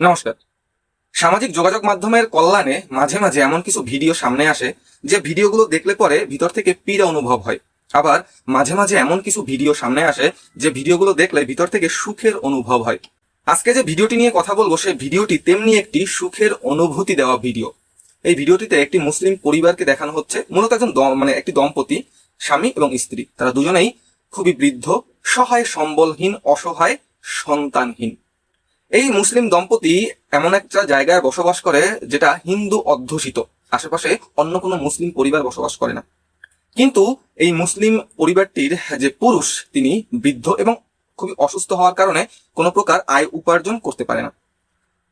নমস্কার। সামাজিক যোগাযোগ মাধ্যমের কল্যাণে মাঝে মাঝে এমন কিছু ভিডিও সামনে আসে, যে ভিডিওগুলো দেখলে পরে ভিতর থেকে পীড়া অনুভব হয়। আবার মাঝে মাঝে এমন কিছু ভিডিও সামনে আসে, যে ভিডিওগুলো দেখলে ভিতর থেকে সুখের অনুভব হয়। আজকে যে ভিডিওটি নিয়ে কথা বলব সেই ভিডিওটি তেমনি একটি সুখের অনুভূতি দেওয়া ভিডিও। এই ভিডিওটিতে একটি মুসলিম পরিবারকে দেখানো হচ্ছে, মূলত একজন মানে একটি দম্পতি, স্বামী এবং স্ত্রী। তারা দুজনেই খুবই বৃদ্ধ, সহায়, সম্বলহীন, অসহায়, সন্তানহীন। এই মুসলিম দম্পতি এমন একটা জায়গায় বসবাস করে যেটা হিন্দু অধ্যুষিত। আশেপাশে অন্য কোনো মুসলিম পরিবার বসবাস করে না। কিন্তু এই মুসলিম পরিবারটির যে পুরুষ, তিনি বৃদ্ধ এবং খুবই অসুস্থ হওয়ার কারণে কোনো প্রকার আয় উপার্জন করতে পারে না।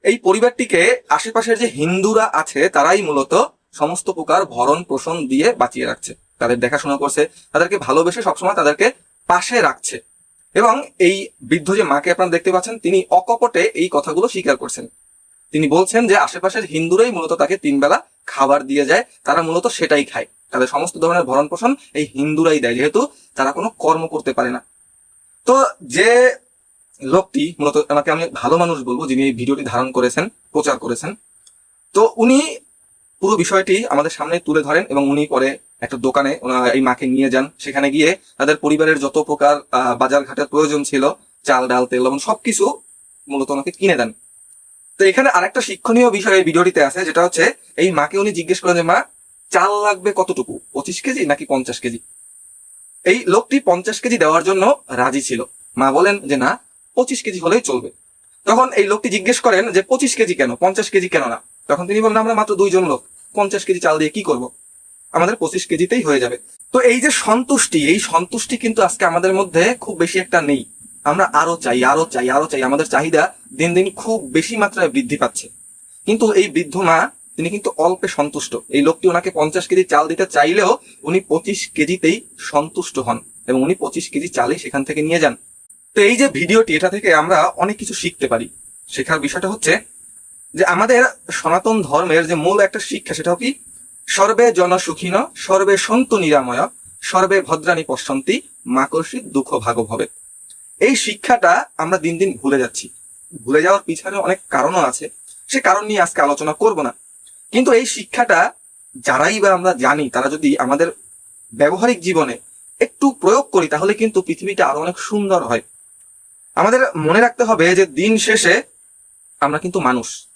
এই পরিবারটিকে আশেপাশের যে হিন্দুরা আছে, তারাই মূলত সমস্ত প্রকার ভরণ পোষণ দিয়ে বাঁচিয়ে রাখছে। তাদের দেখাশোনা করছে, তাদেরকে ভালোবেসে সবসময় তাদেরকে পাশে রাখছে। এবং এই বৃদ্ধ যে মাকে আপনারা দেখতে পাচ্ছেন, তিনি অকপটে এই কথাগুলো স্বীকার করছেন। তিনি বলছেন যে আশেপাশের হিন্দুরাই মূলত তাকে তিন বেলা খাবার দিয়ে যায়, তারা মূলত সেটাই খায়। তাদের সমস্ত ধরনের ভরণ পোষণ এই হিন্দুরাই দেয়, যেহেতু তারা কোনো কর্ম করতে পারে না। তো যে লোকটি, মূলত ওনাকে আমি ভালো মানুষ বলব, যিনি এই ভিডিওটি ধারণ করেছেন, প্রচার করেছেন, তো উনি পুরো বিষয়টি আমাদের সামনে তুলে ধরেন এবং উনি পরে একটা দোকানে এই মাকে নিয়ে যান। সেখানে গিয়ে তাদের পরিবারের যত প্রকার বাজার ঘাটের প্রয়োজন ছিল, চাল, ডাল, তেল, লবণ সবকিছু মূলত ওনাকে কিনে দেন। তো এখানে আরেকটা শিক্ষণীয় বিষয় এই ভিডিওটিতে আছে, যেটা হচ্ছে এই মাকে উনি জিজ্ঞেস করেন যে, মা, চাল লাগবে কতটুকু? পঁচিশ কেজি নাকি পঞ্চাশ কেজি? এই লোকটি পঞ্চাশ কেজি দেওয়ার জন্য রাজি ছিল। মা বলেন যে, না, পঁচিশ কেজি হলেই চলবে। তখন এই লোকটি জিজ্ঞেস করেন যে, পঁচিশ কেজি কেন? পঞ্চাশ কেজি কেন না? তখন তিনি বলেন, আমরা মাত্র দুইজন লোক। পঞ্চাশ কেজি চাল দিয়ে কি করব? আমাদের পঁচিশ কেজিতেই হয়ে যাবে। তো এই যে সন্তুষ্টি, এই সন্তুষ্টি কিন্তু আজকে আমাদের মধ্যে খুব বেশি একটা নেই। আমরা আরও চাই আরও চাই আরও চাই। আমাদের চাহিদা দিন দিন খুব বেশি মাত্রায় বৃদ্ধি পাচ্ছে। কিন্তু এই বৃদ্ধ মা, তিনি কিন্তু অল্পে সন্তুষ্ট। এই লোকটি ওনাকে পঞ্চাশ কেজি চাল দিতে চাইলেও উনি পঁচিশ কেজিতেই সন্তুষ্ট হন এবং উনি পঁচিশ কেজি চালই সেখান থেকে নিয়ে যান। তো এই যে ভিডিওটি, এটা থেকে আমরা অনেক কিছু শিখতে পারি। শেখার বিষয়টা হচ্ছে যে আমাদের সনাতন ধর্মের যে মূল একটা শিক্ষা, সেটাও কি সর্বে জনসুখীন, সর্বে সন্তু নিরাময়, সর্বে ভদ্রাণী পশ্যন্তি, মাকর্ষী দুঃখ ভাগব হবে এই শিক্ষাটা আমরা দিন দিন ভুলে যাচ্ছি। ভুলে যাওয়ার পিছনে অনেক কারণও আছে। সে কারণ নিয়ে আজকে আলোচনা করব না। কিন্তু এই শিক্ষাটা যারাই বা আমরা জানি, তারা যদি আমাদের ব্যবহারিক জীবনে একটু প্রয়োগ করি, তাহলে কিন্তু পৃথিবীটা আরও অনেক সুন্দর হয়। আমাদের মনে রাখতে হবে যে দিন শেষে আমরা কিন্তু মানুষ।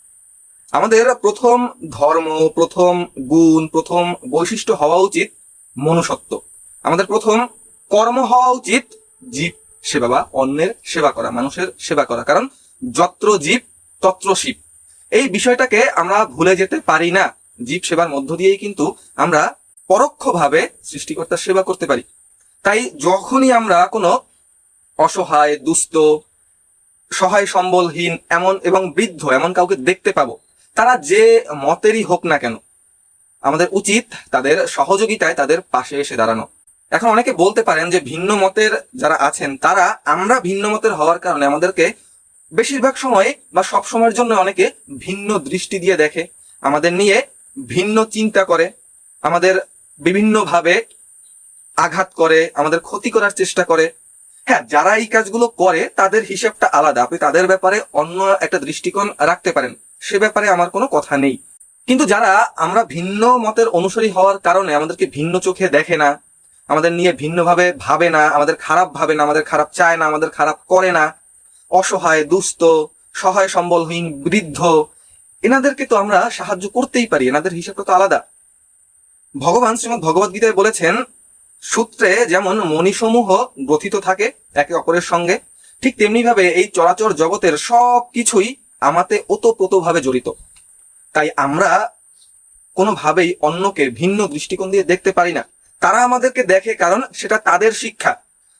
আমাদের প্রথম ধর্ম, প্রথম গুণ, প্রথম বৈশিষ্ট্য হওয়া উচিত মনুষ্যত্ব। আমাদের প্রথম কর্ম হওয়া উচিত জীব সেবা বা অন্যের সেবা করা, মানুষের সেবা করা। কারণ যত্র জীব, তত্র শিব। এই বিষয়টাকে আমরা ভুলে যেতে পারি না। জীব সেবার মধ্য দিয়েই কিন্তু আমরা পরোক্ষভাবে সৃষ্টিকর্তার সেবা করতে পারি। তাই যখনই আমরা কোনো অসহায়, দুস্থ সহায় সম্বলহীন এমন এবং বৃদ্ধ, এমন কাউকে দেখতে পাবো তারা যে মতেরই হোক না কেন, আমাদের উচিত তাদের সহযোগিতায় তাদের পাশে এসে দাঁড়ানো। এখন অনেকে বলতে পারেন যে ভিন্ন মতের যারা আছেন, তারা আমরা ভিন্ন মতের হওয়ার কারণে আমাদেরকে বেশিরভাগ সময় বা সব সময়ের জন্য অনেকে ভিন্ন দৃষ্টি দিয়ে দেখে, আমাদের নিয়ে ভিন্ন চিন্তা করে, আমাদের বিভিন্নভাবে আঘাত করে, আমাদের ক্ষতি করার চেষ্টা করে। হ্যাঁ যারা এই কাজগুলো করে, তাদের হিসাবটা আলাদা। আপনি তাদের ব্যাপারে অন্য একটা দৃষ্টিকোণ রাখতে পারেন। সে ব্যাপারে আমার কোনো কথা নেই। কিন্তু যারা আমরা ভিন্ন মতের অনুসারী হওয়ার কারণে আমাদেরকে ভিন্ন চোখে দেখে না, আমাদের নিয়ে ভিন্নভাবে ভাবে না, আমাদের খারাপ ভাবে না, আমাদের খারাপ চায় না, আমাদের খারাপ করে না, অসহায়, দুস্থ, সহায় সম্বলহীন, বৃদ্ধ, এনাদেরকে তো আমরা সাহায্য করতেই পারি, এনাদের হিসাবটা তো আলাদা। ভগবান শ্রীমদ ভগবদ গীতায় বলেছেন, সূত্রে যেমন মণিসমূহ গ্রথিত থাকে একে অপরের সঙ্গে, ঠিক তেমনি ভাবে এই চরাচর জগতের সব কিছুই আমাতে ওতপ্রোতভাবে জড়িত। তাই আমরা কোনোভাবেই অন্যকে ভিন্ন দৃষ্টিকোণ দিয়ে দেখতে পারি না। তারা আমাদেরকে দেখে কারণ সেটা তাদের শিক্ষা।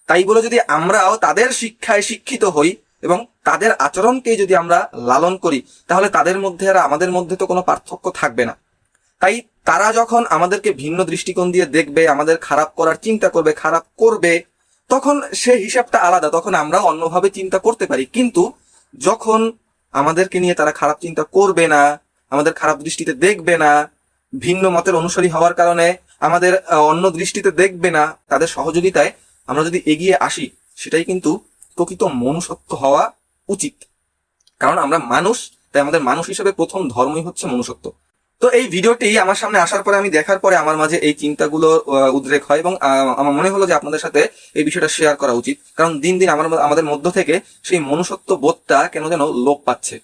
তাই বলে যদি আমরাও তাদের শিক্ষায় শিক্ষিত হই এবং তাদের আচরণকে যদি আমরা লালন করি, তাহলে তাদের মধ্যে আর আমাদের মধ্যে তো কোনো পার্থক্য থাকবে না। তাই তারা যখন আমাদেরকে ভিন্ন দৃষ্টিকোণ দিয়ে দেখবে, আমাদের খারাপ করার চিন্তা করবে, খারাপ করবে, তখন সে হিসাবটা আলাদা, তখন আমরা অন্যভাবে চিন্তা করতে পারি। কিন্তু যখন আমাদেরকে নিয়ে তারা খারাপ চিন্তা করবে না, আমাদের খারাপ দৃষ্টিতে দেখবে না, ভিন্ন মতের অনুসারী হওয়ার কারণে আমাদের অন্য দৃষ্টিতে দেখবে না, তাদের সহযোগিতায় আমরা যদি এগিয়ে আসি, সেটাই কিন্তু প্রকৃত মনুষ্যত্ব হওয়া উচিত। কারণ আমরা মানুষ, তাই আমাদের মানুষ হিসেবে প্রথম ধর্মই হচ্ছে মনুষ্যত্ব। তো এই ভিডিওটি আমার সামনে আসার পরে আমি দেখার পরে আমার মাঝে এই চিন্তাগুলো উদ্রেক হয় এবং আমার মনে হলো যে আপনাদের সাথে এই বিষয়টা শেয়ার করা উচিত। কারণ দিন দিন আমার আমাদের মধ্য থেকে সেই মনুষ্যত্ব বোধটা কেন যেন লোপ পাচ্ছে।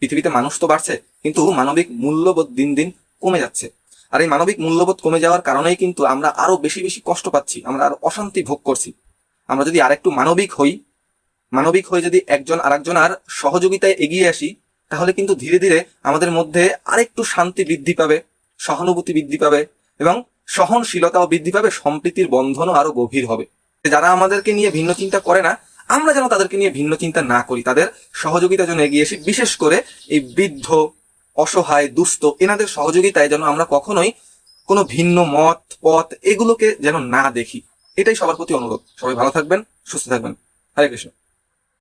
পৃথিবীতে মানুষ তো বাড়ছে, কিন্তু মানবিক মূল্যবোধ দিন দিন কমে যাচ্ছে। আর এই মানবিক মূল্যবোধ কমে যাওয়ার কারণেই কিন্তু আমরা আরও বেশি বেশি কষ্ট পাচ্ছি, আমরা আরও অশান্তি ভোগ করছি। আমরা যদি আরেকটু মানবিক হই, মানবিক হয়ে যদি একজন আরেকজন আর সহযোগিতায় এগিয়ে আসি তাহলে কিন্তু ধীরে ধীরে আমাদের মধ্যে আরেকটু শান্তি বৃদ্ধি পাবে, সহানুভূতি বৃদ্ধি পাবে এবং সহনশীলতাও বৃদ্ধি পাবে, সম্প্রীতির বন্ধনও আরও গভীর হবে। যারা আমাদেরকে নিয়ে ভিন্ন চিন্তা করে না, আমরা যেন তাদেরকে নিয়ে ভিন্ন চিন্তা না করি। তাদের সহযোগিতার জন্য এগিয়ে আসি বিশেষ করে এই বৃদ্ধ, অসহায়, দুস্থ, এনাদের সহযোগিতায় যেন আমরা কখনোই কোনো ভিন্ন মত, পথ এগুলোকে যেন না দেখি। এটাই সবার প্রতি অনুরোধ। সবাই ভালো থাকবেন, সুস্থ থাকবেন। হরে কৃষ্ণ।